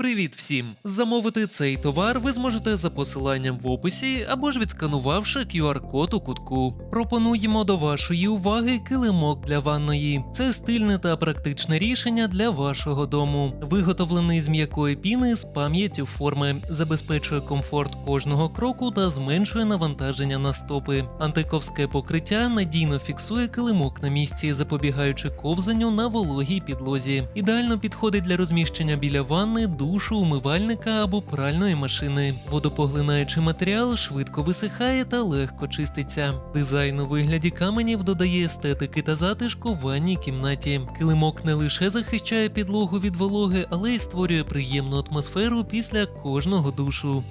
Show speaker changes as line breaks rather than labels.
Привіт всім! Замовити цей товар ви зможете за посиланням в описі або ж відсканувавши QR-код у кутку. Пропонуємо до вашої уваги килимок для ванної. Це стильне та практичне рішення для вашого дому. Виготовлений з м'якої піни з пам'яттю форми, забезпечує комфорт кожного кроку та зменшує навантаження на стопи. Антиковське покриття надійно фіксує килимок на місці, запобігаючи ковзанню на вологій підлозі. Ідеально підходить для розміщення біля ванни, душу, умивальника або пральної машини. Водопоглинаючий матеріал швидко висихає та легко чиститься. Дизайн у вигляді каменів додає естетики та затишку в ванній кімнаті. Килимок не лише захищає підлогу від вологи, але й створює приємну атмосферу після кожного душу.